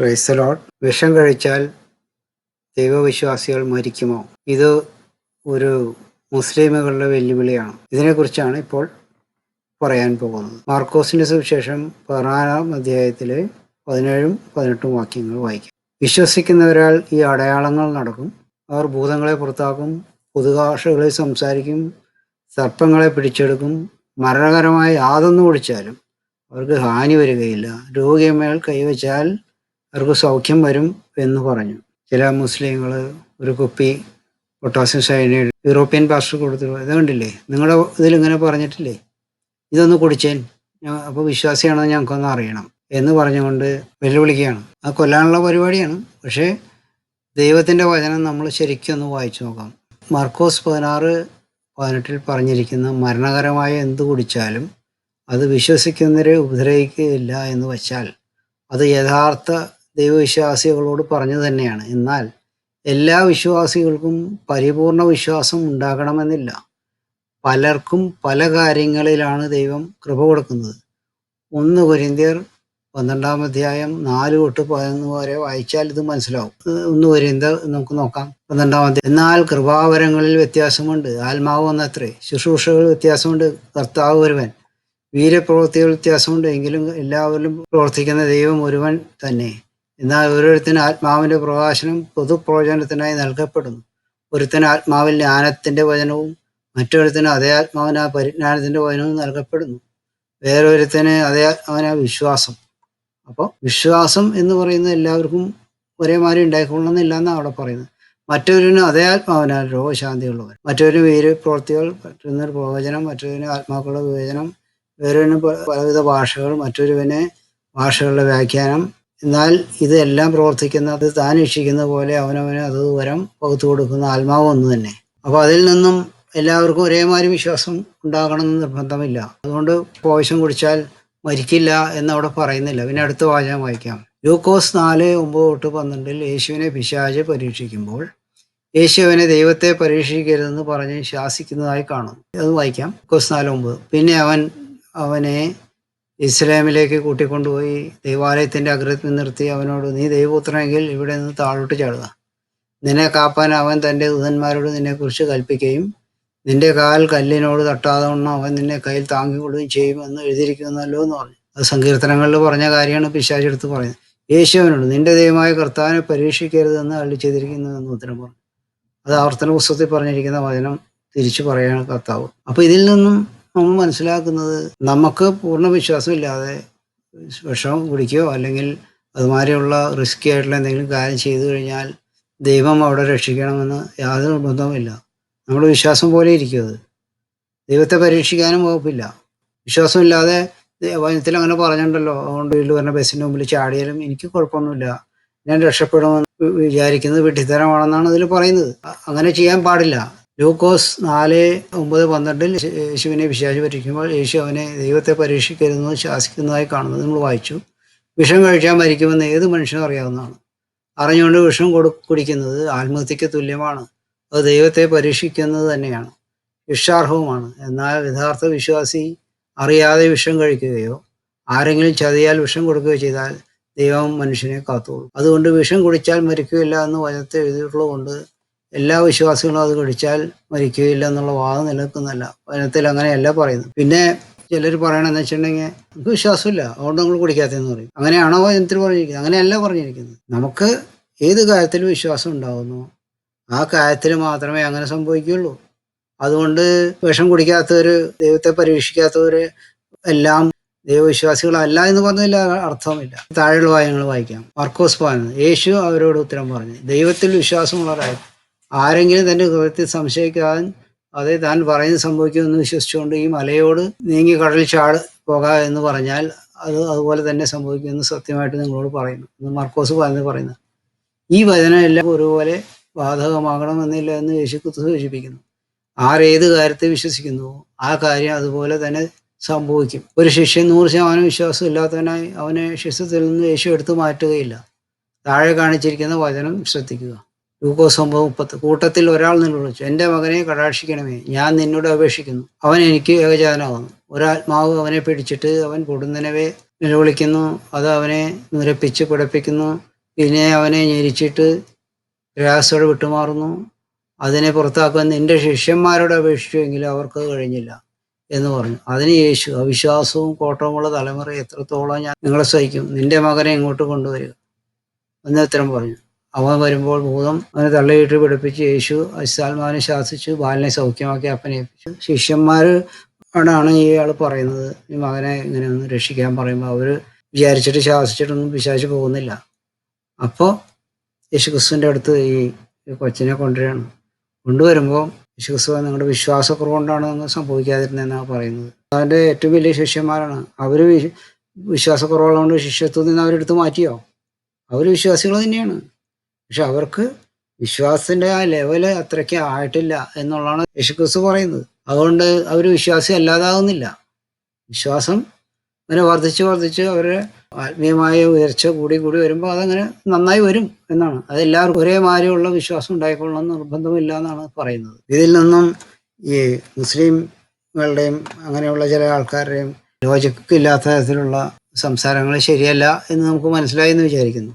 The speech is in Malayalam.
ക്രൈസ്തലോട്ട് വിഷം കഴിച്ചാൽ ദൈവവിശ്വാസികൾ മരിക്കുമോ? ഇത് ഒരു മുസ്ലിമുകളുടെ വെല്ലുവിളിയാണ്. ഇതിനെക്കുറിച്ചാണ് ഇപ്പോൾ പറയാൻ പോകുന്നത്. മാർക്കോസിന്റെ സുവിശേഷം പതിനാലാം അധ്യായത്തിലെ പതിനേഴും പതിനെട്ടും വാക്യങ്ങൾ വായിക്കും. വിശ്വസിക്കുന്നവരാൽ ഈ അടയാളങ്ങൾ നടക്കും. അവർ ഭൂതങ്ങളെ പുറത്താക്കും പുതുകാഷകളിൽ സംസാരിക്കും സർപ്പങ്ങളെ പിടിച്ചെടുക്കും മരണകരമായ യാതൊന്നും ഒടിച്ചാലും അവർക്ക് ഹാനി വരികയില്ല. രോഗിയമേൽ കൈവച്ചാൽ അവർക്ക് സൗഖ്യം വരും എന്ന് പറഞ്ഞു. ചില മുസ്ലിങ്ങൾ ഒരു കുപ്പി പൊട്ടാസ്യം സയനൈഡ് യൂറോപ്യൻ പാസ്റ്റർ കൊടുത്തു ഇത് കണ്ടില്ലേ? നിങ്ങളുടെ ഇതിൽ ഇങ്ങനെ പറഞ്ഞിട്ടില്ലേ? ഇതൊന്ന് കുടിച്ചേൻ. അപ്പോൾ വിശ്വാസിയാണെന്ന് ഞങ്ങൾക്കൊന്ന് അറിയണം. എന്ന് പറഞ്ഞുകൊണ്ട് വെല്ലുവിളിക്കുകയാണ്. ആ കൊല്ലാനുള്ള പരിപാടിയാണ്. പക്ഷേ ദൈവത്തിന്റെ വചനം നമ്മൾ ശരിക്കും ഒന്ന് വായിച്ചു നോക്കാം. മർക്കോസ് പതിനാറ് പതിനെട്ടിൽ പറഞ്ഞിരിക്കുന്ന മരണകരമായ എന്ത് കുടിച്ചാലും അത് വിശ്വസിക്കുന്നവരെ ഉപദ്രവിക്കുകയില്ല എന്ന് വച്ചാൽ അത് യഥാർത്ഥ ദൈവവിശ്വാസികളോട് പറഞ്ഞു തന്നെയാണ്. എന്നാൽ എല്ലാ വിശ്വാസികൾക്കും പരിപൂർണ വിശ്വാസം ഉണ്ടാകണമെന്നില്ല. പലർക്കും പല കാര്യങ്ങളിലാണ് ദൈവം കൃപ കൊടുക്കുന്നത്. ഒന്ന് കൊരിന്തിയർ പന്ത്രണ്ടാം അധ്യായം നാല് തൊട്ട് പതിനൊന്ന് വരെ വായിച്ചാൽ ഇത് മനസ്സിലാവും. ഒന്ന് കൊരിന്തിയർ നമുക്ക് നോക്കാം. പന്ത്രണ്ടാം അധ്യായം. എന്നാൽ കൃപാവരങ്ങളിൽ വ്യത്യാസമുണ്ട്. ആത്മാവ് ഒന്നത്രേ ശുശ്രൂഷകൾ വ്യത്യാസമുണ്ട്. കർത്താവ് ഒരുവൻ. വീരപ്രവൃത്തികൾ വ്യത്യാസമുണ്ട്. എങ്കിലും എല്ലാവരിലും പ്രവർത്തിക്കുന്ന ദൈവം ഒരുവൻ തന്നെ. എന്നാൽ ഓരോരുത്തരും ആത്മാവിന്റെ പ്രകാശനം പൊതുപ്രയോജനത്തിനായി നൽകപ്പെടുന്നു. ഒരുത്തൻ ആത്മാവിൽ ജ്ഞാനത്തിന്റെ വചനവും മറ്റൊരുത്തന് അതേ ആത്മാവിന് ആ പരിജ്ഞാനത്തിന്റെ വചനവും നൽകപ്പെടുന്നു. വേറൊരുത്തന് അതേ ആത്മാവിന് വിശ്വാസം. അപ്പോൾ വിശ്വാസം എന്ന് പറയുന്ന എല്ലാവർക്കും ഒരേമാതിരി ഉണ്ടായിക്കൊള്ളണമെന്നില്ല എന്നാണ് അവിടെ പറയുന്നത്. മറ്റൊരുവിന് അതേ ആത്മാവിനാൽ രോഗശാന്തിയുള്ളവർ മറ്റൊരു വീരപ്രവൃത്തികൾ മറ്റൊരു പ്രവചനം മറ്റൊരുവിന് ആത്മാക്കളുടെ വിവേചനം വേറൊരു പലവിധ ഭാഷകൾ മറ്റൊരുവിന് ഭാഷകളുടെ വ്യാഖ്യാനം എന്നാൽ ഇതെല്ലാം പ്രവർത്തിക്കുന്നത് താൻ ഇഷിക്കുന്ന പോലെ അവനവന് അത് വരം പകുത്തു കൊടുക്കുന്ന ആത്മാവ് ഒന്ന് തന്നെ. അപ്പൊ അതിൽ നിന്നും എല്ലാവർക്കും ഒരേമാതിരി വിശ്വാസം ഉണ്ടാകണമെന്ന് നിർബന്ധമില്ല. അതുകൊണ്ട് പോയസം കുടിച്ചാൽ മരിക്കില്ല എന്നവിടെ പറയുന്നില്ല. പിന്നെ അടുത്ത വാചകം വായിക്കാം. ലൂക്കോസ് നാല് ഒമ്പത് തൊട്ട് പന്ത്രണ്ടിൽ യേശുവിനെ പിശാജ് പരീക്ഷിക്കുമ്പോൾ യേശു അവനെ ദൈവത്തെ പരീക്ഷിക്കരുതെന്ന് പറഞ്ഞ് ശാസിക്കുന്നതായി കാണും അത് വായിക്കാം. ലൂക്കോസ് നാല് ഒമ്പത്. പിന്നെ അവൻ അവനെ ഇസ്ലാമിലേക്ക് കൂട്ടിക്കൊണ്ടുപോയി ദൈവാലയത്തിന്റെ അഗ്രത്തിൽ നിർത്തി അവനോട് നീ ദൈവപുത്രനെങ്കിൽ ഇവിടെ നിന്ന് താഴോട്ട് ചാടുക. നിന്നെ കാപ്പാൻ അവൻ തന്റെ ദൂതന്മാരോട് നിന്നെക്കുറിച്ച് കൽപ്പിക്കുകയും നിന്റെ കാൽ കല്ലിനോട് തട്ടാതെ വണ്ണം അവൻ നിന്നെ കയ്യിൽ താങ്ങിക്കൊള്ളുകയും ചെയ്യുമെന്ന് എഴുതിയിരിക്കുന്നല്ലോ എന്ന് പറഞ്ഞു. അത് സങ്കീർത്തനങ്ങളിൽ പറഞ്ഞ കാര്യമാണ് പിശാചെടുത്ത് പറയുന്നത്. യേശുവിനോട് നിന്റെ ദൈവമായ കർത്താവിനെ പരീക്ഷിക്കരുതെന്ന് അള്ളി ചെയ്തിരിക്കുന്നു എന്ന് ഉത്തരം പറഞ്ഞു. അത് ആവർത്തന പുസ്തകത്തിൽ പറഞ്ഞിരിക്കുന്ന വചനം തിരിച്ചു പറയാണ് കർത്താവ്. അപ്പൊ ഇതിൽ നിന്നും നമ്മൾ മനസ്സിലാക്കുന്നത് നമുക്ക് പൂർണ വിശ്വാസമില്ലാതെ വിഷം കുടിക്കുകയോ അല്ലെങ്കിൽ അതുമാതിരിയുള്ള റിസ്കി ആയിട്ടുള്ള എന്തെങ്കിലും കാര്യം ചെയ്തു കഴിഞ്ഞാൽ ദൈവം അവിടെ രക്ഷിക്കണമെന്ന് യാതൊരു നിർബന്ധവുമില്ല നമ്മുടെ വിശ്വാസം പോലെ ഇരിക്കും അത്. ദൈവത്തെ പരീക്ഷിക്കാനും വകുപ്പില്ല. വിശ്വാസമില്ലാതെ വചനത്തിൽ അങ്ങനെ പറഞ്ഞിട്ടുണ്ടല്ലോ അതുകൊണ്ട് വീട്ടിൽ വരുന്ന ബസ്സിന്റെ മുമ്പിൽ ചാടിയാലും എനിക്ക് കുഴപ്പമൊന്നുമില്ല. ഞാൻ രക്ഷപ്പെടുമെന്ന് വിചാരിക്കുന്നത് വിഡ്ഢിത്തരമാണെന്നാണ് അതിൽ പറയുന്നത്. അങ്ങനെ ചെയ്യാൻ പാടില്ല. ലൂക്കോസ് നാല് ഒമ്പത് പന്ത്രണ്ടിൽ യേശുവിനെ വിശ്വാസി പരീക്ഷിക്കുമ്പോൾ യേശു അവനെ ദൈവത്തെ പരീക്ഷിക്കരുതെന്ന് ശാസിക്കുന്നതായി കാണുന്നത് നമ്മൾ വായിച്ചു. വിഷം കഴിച്ചാൽ മരിക്കുമെന്ന് ഏത് മനുഷ്യനും അറിയാവുന്നതാണ്. അറിഞ്ഞുകൊണ്ട് വിഷം കൊടു കുടിക്കുന്നത് ആത്മഹത്യക്ക് തുല്യമാണ്. അത് ദൈവത്തെ പരീക്ഷിക്കുന്നത് തന്നെയാണ്. ശിക്ഷാർഹവുമാണ് എന്നാൽ യഥാർത്ഥ വിശ്വാസി അറിയാതെ വിഷം കഴിക്കുകയോ ആരെങ്കിലും ചതിയാൽ വിഷം കൊടുക്കുകയോ ചെയ്താൽ ദൈവം മനുഷ്യനെ കാത്തോളും അതുകൊണ്ട് വിഷം കുടിച്ചാൽ മരിക്കുകയില്ല എന്ന് വചനത്തെ എഴുതിയിട്ടുള്ളത് കൊണ്ട് എല്ലാ വിശ്വാസികളും അത് കഴിച്ചാൽ മരിക്കുകയില്ല എന്നുള്ള വാദം നിലനിൽക്കുന്നതല്ല. വചനത്തിൽ അങ്ങനെയല്ല പറയുന്നത്. പിന്നെ ചിലർ പറയണമെന്ന് വെച്ചിട്ടുണ്ടെങ്കിൽ നമുക്ക് വിശ്വാസമില്ല. അതുകൊണ്ട് നമ്മൾ കുടിക്കാത്തതെന്ന് പറയും. അങ്ങനെയാണോ വചനത്തിൽ പറഞ്ഞിരിക്കുന്നത്? അങ്ങനെയല്ല പറഞ്ഞിരിക്കുന്നത്. നമുക്ക് ഏത് കാര്യത്തിലും വിശ്വാസം ഉണ്ടാകുന്നു ആ കാര്യത്തിൽ മാത്രമേ അങ്ങനെ സംഭവിക്കുകയുള്ളൂ. അതുകൊണ്ട് വിഷം കുടിക്കാത്തവർ ദൈവത്തെ പരീക്ഷിക്കാത്തവർ എല്ലാം ദൈവവിശ്വാസികളല്ല എന്ന് പറഞ്ഞതിൽ അർത്ഥമില്ല. താഴെയുള്ള വായങ്ങൾ വായിക്കാം. മർക്കോസ് പറയുന്നത് യേശു അവരോട് ഉത്തരം പറഞ്ഞു ദൈവത്തിൽ വിശ്വാസമുള്ളവരായി ആരെങ്കിലും തന്റെ ഹൃദയത്തിൽ സംശയിക്കാൻ അതെ താൻ പറയുന്നത് സംഭവിക്കുമെന്ന് വിശ്വസിച്ചുകൊണ്ട് ഈ മലയോട് നീങ്ങി കടലിൽ ചാട് പോകാ എന്ന് പറഞ്ഞാൽ അത് അതുപോലെ തന്നെ സംഭവിക്കുമെന്ന് സത്യമായിട്ട് നിങ്ങളോട് പറയുന്നു. മർക്കോസ് പറഞ്ഞു പറയുന്നത് ഈ വചനം എല്ലാം ഒരുപോലെ ബാധകമാകണമെന്നില്ല എന്ന് യേശു ക്രിസ്തു സൂചിപ്പിക്കുന്നു. ആരേത് കാര്യത്തെ വിശ്വസിക്കുന്നുവോ ആ കാര്യം അതുപോലെ തന്നെ സംഭവിക്കും. ഒരു ശിഷ്യൻ നൂറ് ശതമാനം വിശ്വാസം ഇല്ലാത്തവനായി അവനെ ശിഷ്യത്തിൽ നിന്ന് യേശു എടുത്തു മാറ്റുകയില്ല. താഴെ കാണിച്ചിരിക്കുന്ന വചനം ശ്രദ്ധിക്കുക. ഒമ്പത് മുപ്പത്ത് കൂട്ടത്തിൽ ഒരാൾ നിന്ന് വിളിച്ചു എന്റെ മകനെ കടാക്ഷിക്കണമേ ഞാൻ നിന്നോട് അപേക്ഷിക്കുന്നു. അവൻ എനിക്ക് ഏകജാതനാകുന്നു. ഒരാത്മാവ് അവനെ പിടിച്ചിട്ട് അവൻ കൊടുന്നനവേ നിലവിളിക്കുന്നു അത് അവനെ നിരപ്പിച്ച് പിടപ്പിക്കുന്നു പിന്നെ അവനെ ഞെരിച്ചിട്ട് രാസോടെ വിട്ടുമാറുന്നു. അതിനെ പുറത്താക്കാൻ നിന്റെ ശിഷ്യന്മാരോട് അപേക്ഷിച്ചുവെങ്കിലും അവർക്ക് കഴിഞ്ഞില്ല എന്ന് പറഞ്ഞു. അതിന് യേശു അവിശ്വാസവും കോട്ടവുമുള്ള തലമുറ എത്രത്തോളം ഞാൻ നിങ്ങളെ സഹിക്കും നിന്റെ മകനെ ഇങ്ങോട്ട് കൊണ്ടുവരിക എന്ന് ഉത്തരം പറഞ്ഞു. അവൻ വരുമ്പോൾ ഭൂതം അവനെ തള്ളിയിട്ട് പിടിപ്പിച്ച് യേശു അശാൽമാവിനെ ശാസിച്ചു ബാലിനെ സൗഖ്യമാക്കി അപ്പനെ ഏൽപ്പിച്ചു ആണ് ഈ ആൾ പറയുന്നത്. ഈ മകനെ ഇങ്ങനെ ഒന്ന് രക്ഷിക്കാൻ പറയുമ്പോൾ അവർ വിചാരിച്ചിട്ട് ശാസിച്ചിട്ടൊന്നും വിശ്വാസിച്ച് പോകുന്നില്ല. അപ്പോൾ യേശുക്രിസ്തുവിന്റെ അടുത്ത് ഈ കൊച്ചിനെ കൊണ്ടുവരണം കൊണ്ടുവരുമ്പോൾ യേശുക്രിസ്തു നിങ്ങളുടെ വിശ്വാസക്കുറവുകൊണ്ടാണ് ഒന്നും സംഭവിക്കാതിരുന്നതെന്നാണ് പറയുന്നത്. അവന്റെ ഏറ്റവും വലിയ ശിഷ്യന്മാരാണ്. അവർ വിശ്വാസക്കുറവുള്ളതുകൊണ്ട് ശിഷ്യത്വത്തിൽ നിന്ന് അവരെടുത്ത് മാറ്റിയോ? അവർ വിശ്വാസികൾ തന്നെയാണ്. പക്ഷെ അവർക്ക് വിശ്വാസത്തിന്റെ ആ ലെവൽ അത്രയ്ക്ക് ആയിട്ടില്ല എന്നുള്ളതാണ് യേശുക്രിസ്തു പറയുന്നത്. അതുകൊണ്ട് അവർ വിശ്വാസി അല്ലാതാകുന്നില്ല വിശ്വാസം അങ്ങനെ വർദ്ധിച്ച് വർദ്ധിച്ച് അവരുടെ ആത്മീയമായ ഉയർച്ച കൂടി കൂടി വരുമ്പോൾ അതങ്ങനെ നന്നായി വരും എന്നാണ്. അതെല്ലാവർക്കും ഒരേ മാതിരിയുള്ള വിശ്വാസം ഉണ്ടായിക്കൊള്ളണം നിർബന്ധമില്ല എന്നാണ് പറയുന്നത്. ഇതിൽ നിന്നും ഈ മുസ്ലിംകളുടെയും അങ്ങനെയുള്ള ചില ആൾക്കാരുടെയും ലോജിക്കില്ലാത്ത തരത്തിലുള്ള സംസാരങ്ങൾ ശരിയല്ല എന്ന് നമുക്ക് മനസ്സിലായി എന്ന് വിചാരിക്കുന്നു.